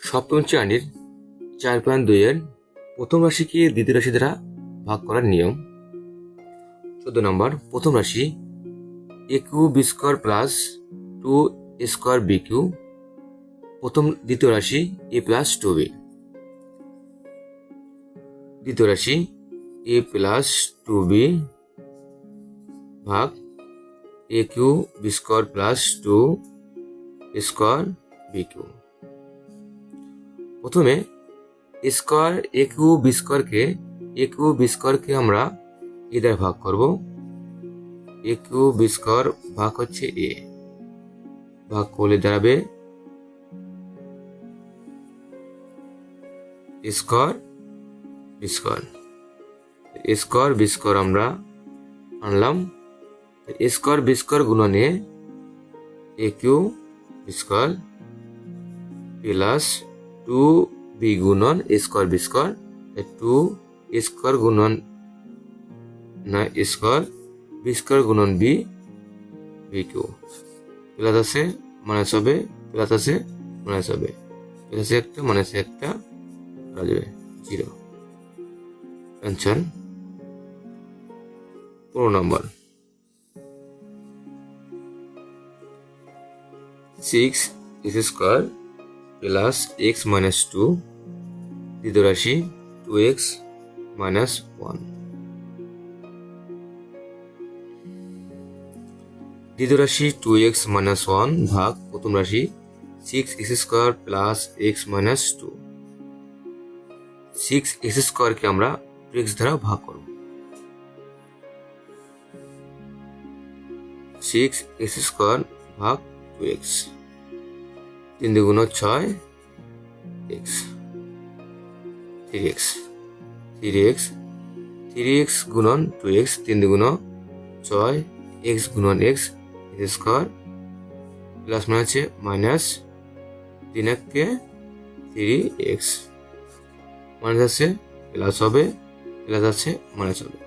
সপ্তম শ্রেণির চার পয়েন্ট দুইয়ের প্রথম রাশিকে দ্বিতীয় রাশি দ্বারা ভাগ করার নিয়ম। চোদ্দ নম্বর, প্রথম রাশি A cube B square plus two A square B cube প্রথম, দ্বিতীয় রাশি এ প্লাস টু বি দ্বিতীয় রাশি এ প্লাস টু বি ভাগ A cube B square plus two square B cube প্রথমে স্কোয়ার একু স্কোয়ারকে এ কিউ বি স্কোয়ারকে আমরা এ দ্বারা ভাগ করব। এ কিউ বি ভাগ হচ্ছে এ। ভাগ করলে দাঁড়াবে square B square square B square আমরা আনলাম। Square B square গুণনে A cube B plus two B গুণন square B square two square গুণন, না, স্কোয়ার বি স্কোয়ার গুণন বি বি কিউ প্লাস আছে, মাইনাস হবে, প্লাস আছে, মাইনাস হবে। প্লাসে একটা, মাইনাসে একটা করা যাবে জিরো অ্যান্সার পনেরো নম্বর। Six X square plus X minus two দ্বিতীয় রাশি টু এক্স মাইনাস ওয়ান। দ্বিতীয় রাশি টু এক্স মাইনাস ওয়ান ভাগ প্রথম রাশি six X square plus X minus two. Six X স্কোয়ারকে আমরা এক্স দ্বারা ভাগ করব। সিক্স এক্স স্কোয়ার ভাগ টু এক্স। তিন দুগুণ ছয় X. Three X. Three X. Three X গুণন টু এক্স। তিন দুগুণ ছয় এক্স গুণন এক্স। স্কোয়ার। প্লাস মানে আছে মাইনাস তিন এককে থ্রি এক্স। মাইনাস আছে, প্লাস হবে, প্লাস আছে, মাইনাস হবে।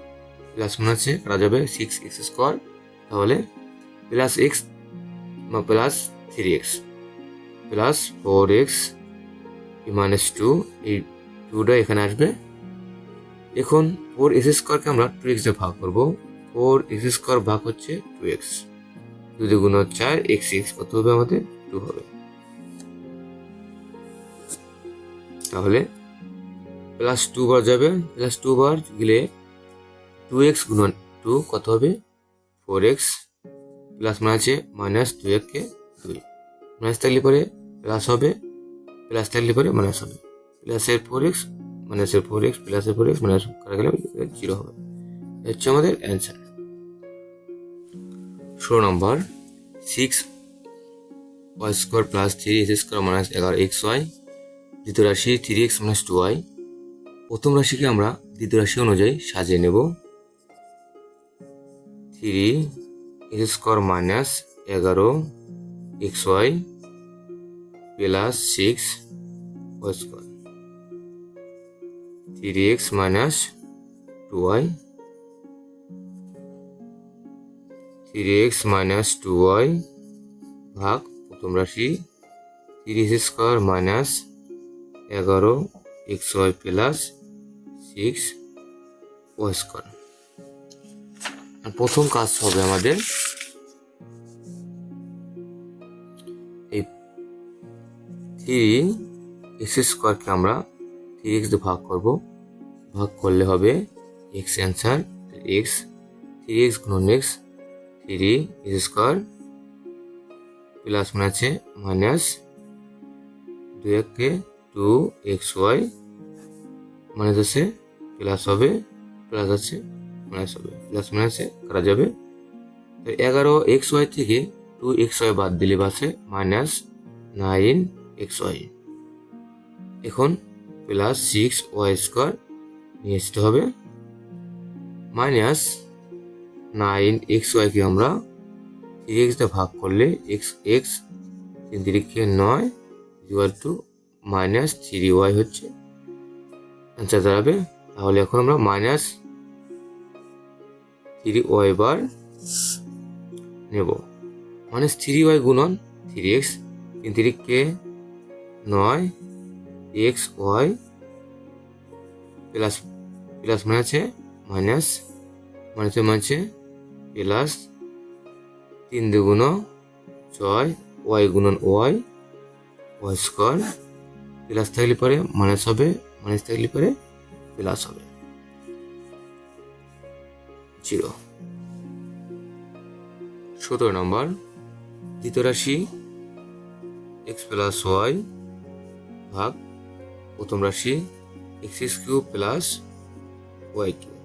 প্লাস মানে আছে করা যাবে সিক্স এক্স স্কোয়ার। তাহলে plus X plus three X. Plus four X minus two এই টুটা এখানে আসবে। এখন ফোর এক্স স্কোয়ারকে আমরা টু এক্স ভাগ করব। ফোর এক্স স্কোয়ার ভাগ হচ্ছে টু এক্স দুই গুণ চার এক্স এক্স কত হবে আমাদের? টু হবে। তাহলে প্লাস টু বার যাবে। প্লাস টু বার গেলে টু এক্স গুণন টু কত হবে? ফোর এক্স প্লাস মানে আছে মাইনাস দুই এককে দুই। মাইনাস থাকলে পরে প্লাস হবে প্লাস থাকলে পরে মাইনাস হবে। প্লাসের ফোর এক্স মাইনাসের ফোর এক্স প্লাসের ফোর এক্স মাইনাস করা গেলে জিরো হবে। হচ্ছে আমাদের অ্যান্সার ষোলো নম্বর six Y square plus three X square minus এগারো এক্স ওয়াই দ্বিতীয় রাশি three X minus two Y প্রথম রাশিকে আমরা দ্বিতীয় রাশি অনুযায়ী সাজিয়ে নেব। থ্রি এক্স স্কোয়ার মাইনাস এগারো X Y plus six square three X minus two Y three X minus two Y ভাগ প্রথম রাশি তিরিশ স্কোয়ার মাইনাস এগারো X Y plus six Y square প্রথম কাজ হবে আমাদের থ্রি এক্স স্কোয়ারকে আমরা থ্রি এক্স দিয়ে ভাগ করব। ভাগ করলে হবে X answer X, three X গুণন X, three X square plus মানে আছে মাইনাস দুই এককে টু এক্স ওয়াই, মাইনাস আছে প্লাস হবে, প্লাস আছে মাইনাস হবে, প্লাস মাইনাসে করা যাবে। এগারো এক্স ওয়াই থেকে টু এক্স ওয়াই বাদ দিলে বাসে মাইনাস নাইন এক্স ওয়াই এখন প্লাস সিক্স ওয়াই স্কোয়ার নিয়ে আসতে হবে। মাইনাস নাইন এক্স ওয়াইকে আমরা থ্রি এক্স দিয়ে ভাগ করলে এক্স এক্স তিন তিরিখে নয় equal to minus three y হচ্ছে। অ্যান্সার দাঁড়াবে। তাহলে এখন আমরা মাইনাস থ্রি ওয়াই বার নেব। মাইনাস থ্রি ওয়াই গুণন থ্রি এক্স তিন তিরিখকে নয় এক্স ওয়াই প্লাস প্লাস মানে আছে মাইনাস মানে হচ্ছে মানে প্লাস তিন দুগুণ ছয় ওয়াই গুণন ওয়াই ওয়াই স্কোয়ার প্লাস থাকলে পরে মাইনাস হবে মাইনাস থাকলে পরে প্লাস হবে। জিরো সতেরো নম্বর দ্বিতীয় রাশি এক্স প্লাস ওয়াই ভাগ প্রথম রাশি x cube plus y cube.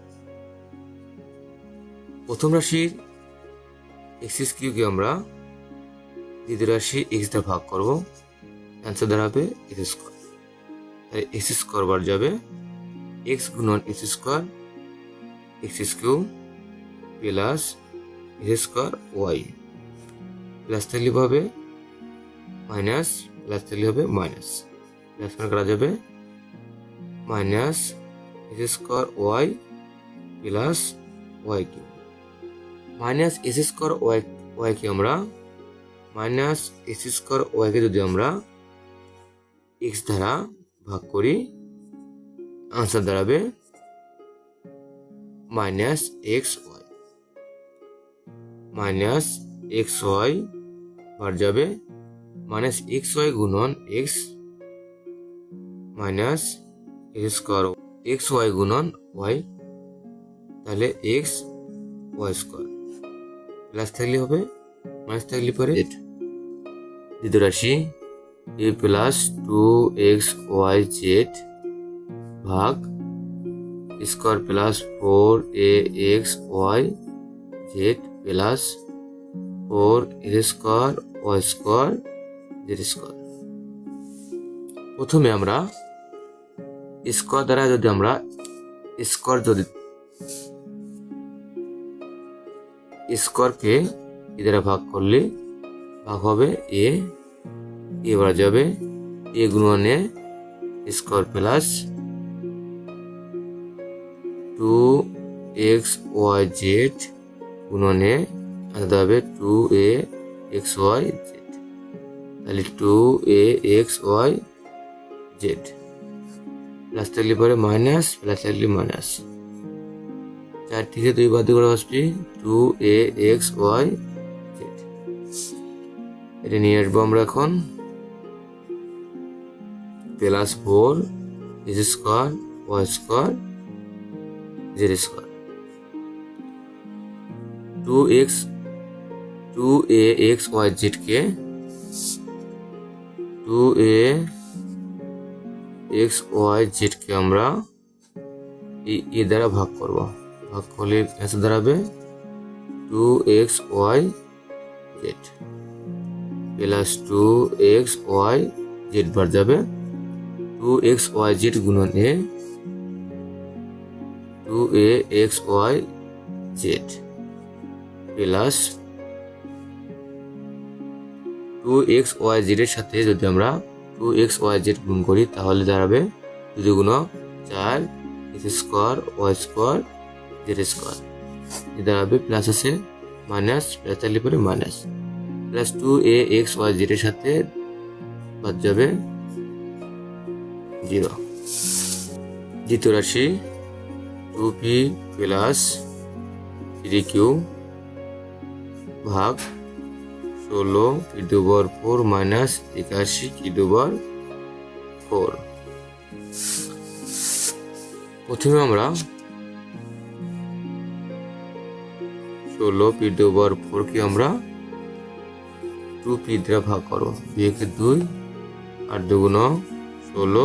প্রথম রাশির এক্স কিউবকে আমরা দ্বিতীয় রাশি এক্স দ্বারা ভাগ করব। অ্যান্সার দাঁড়াবে এক্স স্কোয়ার। তাই এক্স স্কোয়ার বার যাবে এক্স গুণন x square x cube plus x square y. Plus থাকলে হবে মাইনাস, প্লাস থাকলে হবে মাইনাস। মানে করা যাবে। Minus s square y plus y cube minus s square y ওয়াইকে আমরা মাইনাস এস স্কোয়ার ওয়াইকে যদি আমরা এক্স দ্বারা ভাগ করি আনসার দাঁড়াবে minus x y minus x y বার যাবে। মাইনাস এক্স ওয়াই গুণন x minus x square x y গুণন ওয়াই, তাহলে এক্স ওয়াই স্কোয়ার। প্লাস থাকলে হবে, মাইনাস থাকলে পরে দ্বিতীয় রাশি, a plus two x y z ভাগ square plus four a x y z plus four a square y square z square. প্রথমে আমরা স্কোয়ার দ্বারা যদি আমরা স্কোয়ার যদি স্কোয়ারকে এ দ্বারা ভাগ করলে ভাগ হবে এ এবার যাবে a গুণনে square plus two x y z গুণনে আলাদা হবে two a x y z. তাহলে two a x y z. Plus থাকলে পরে মাইনাস প্লাস থাকলে মাইনাস চার থেকে দুই বাদ করে আসবি two a x y z এটা নিয়ে আসব আমরা এখন। Plus four x square y square z square two x two a x y জেডকে two a x, y, জেডকে আমরা এই এ দ্বারা ভাগ করব। ভাগ করলে অ্যান্সার দাঁড়াবে? Two x y z plus two x y z বার যাবে। টু এক্স ওয়াই জেড গুণন a. Two a x y z plus two x y জেডের সাথে যদি আমরা টু এক্স ওয়াই জেড গুণ করি, তাহলে দাঁড়াবে দুই গুণ চার x square y square z square. দাঁড়াবে প্লাস আছে মাইনাস প্লাস থাকলে পরে minus plus two a x y জেডের সাথে বাদ যাবে জিরো দ্বিতীয় রাশি two p plus three q ভাগ ষোলো কি ফোর মাইনাস একাশি কি দুবার ফোর প্রথমে আমরা ষোলো পি দুবার ফোর কি আমরা টু পি দ্বারা ভাগ করো দুইকে দুই আর দুগুণ ষোলো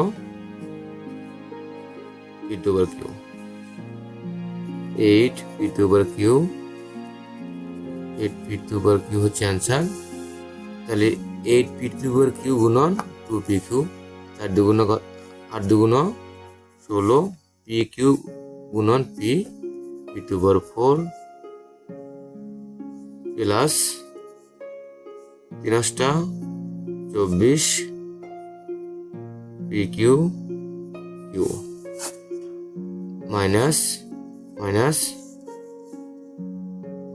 পি দুবার কিউ এইট পি দুবার কিউ এইট ফিট দুবার কিউ হচ্ছে অ্যান্সার তাহলে এইট ফিট দুবার কিউ গুণন টু পি কিউ চার দুগুণ আট দুগুণ ষোলো পি কিউ গুণন পি পি দুবার ফোর প্লাস তিনশটা চব্বিশ p q q minus minus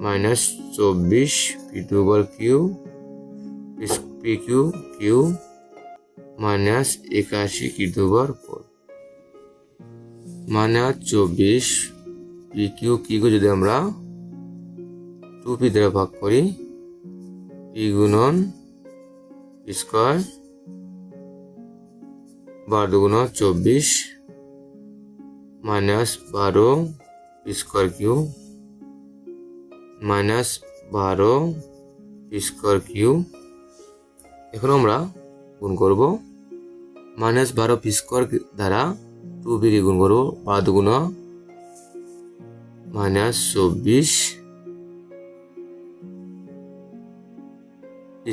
minus চব্বিশ p two over q p q q minus একাশি কি দুবার ফোর মাইনাস চব্বিশ পি কিউ কিউ যদি আমরা টু পি দ্বারা ভাগ করি পি গুণন স্কোয়ার বারো দুগুণ চব্বিশ মাইনাস বারো স্কোয়ার কিউ মাইনাস বারো স্কোয়ার কিউ এখন আমরা গুণ করব মাইনাস বারো পি স্কোয়ার দ্বারা টু বিকে গুণ করব বারো দুগুণ মাইনাস চব্বিশ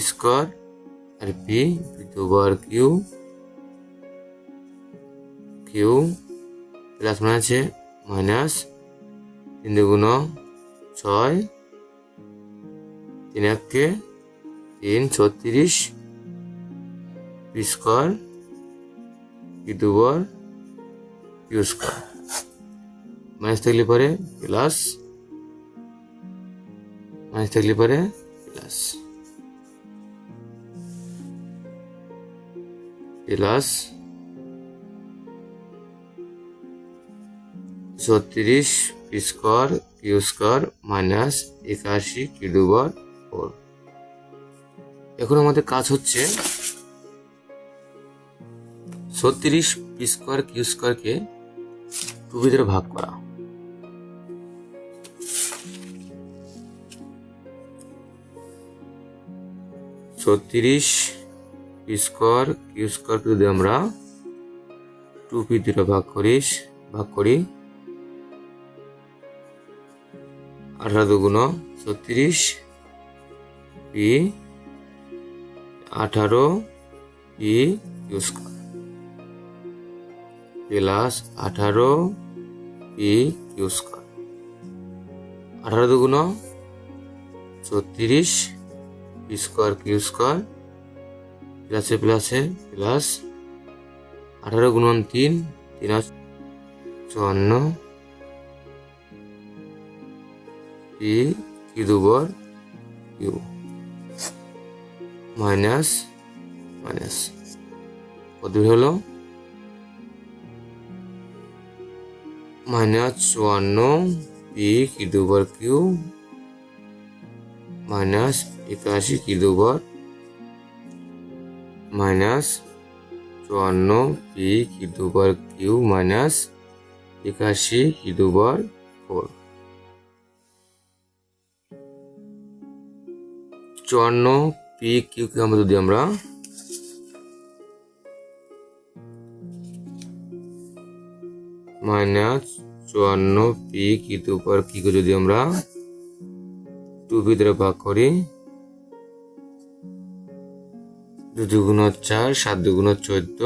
স্কোয়ার আর পি দুবার কিউ কিউ প্লাস মানে আছে মাইনাস তিন দুগুণ ছয় তিন এককে তিন ছত্রিশ পি স্কোয়ার কি দুবার কিউ স্কোয়ার মাইনাস থাকলে পরে প্লাস মাইনাস থাকলে পরে প্লাস প্লাস ছত্রিশ p square q square minus একাশি কি ফোর এখন আমাদের কাজ হচ্ছে ছত্রিশ পি স্কোয়ার কিউ স্কোয়ারকে টু ভিতরে ভাগ করা। ছত্রিশ পি স্কোয়ার কিউ স্কোয়ারকে যদি আমরা টু পি দিয়ে ভাগ করিস ভাগ করি, আঠারো দুগুণ ছত্রিশ পি আঠারো কিউ স্কোয়ার। প্লাস আঠারো পি কিউ আঠারো দুগুণ ছত্রিশ পি স্কোয়ার কিউ স্কোয়ার, প্লাসে প্লাসে, প্লাস আঠারো গুণন তিন তিন চুয়ান্ন পি কিউ দুবর কিউ মাইনাস মাইনাস। কত হলো? মাইনাস চুয়ান্ন পি কি কিউ মাইনাস একাশি কি দুবার মাইনাস চুয়ান্ন পি কি কিউ মাইনাস একাশি কি ফোর চুয়ান্ন পি আমরা যদি আমরা মাইনাস চুয়ান্ন পি কি দুবার কি কে যদি আমরা টু ভিতরে ভাগ করি দুগুণ চার সাত দুগুণ চোদ্দ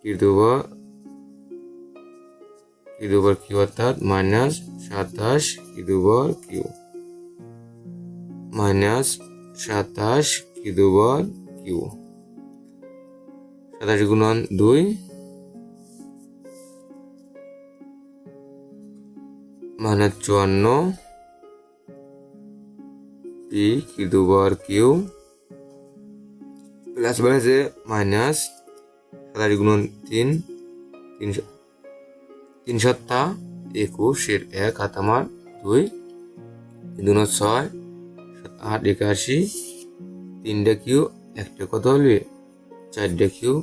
কি দুবার কি দুবার কিউ অর্থাৎ মাইনাস সাতাশ কি দুবার কিউ মাইনাস সাতাশ, কি দুবার কিউ। সাতাশ গুণন দুই। মাইনাস চুয়ান্ন। পি, কি দুবার কিউ। প্লাস বাড়াছে মাইনাস সাতাশ গুণন তিন। তিন তিন সত্তা একুশ এর এক হাত আমার দুই দুগুণ ছয়। আট একাশি, তিনটা কিউ, একটা কত হবে চারটা কিউ,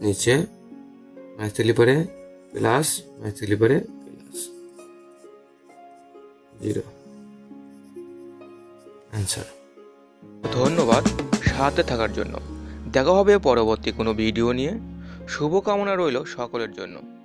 নিচে ম্যাচ থাকলে পরে প্লাস ম্যাচ থাকলে পরে প্লাস জিরো অ্যান্সার ধন্যবাদ সাথে থাকার জন্য। দেখা হবে পরবর্তী কোনো ভিডিও নিয়ে। শুভকামনা রইল সকলের জন্য।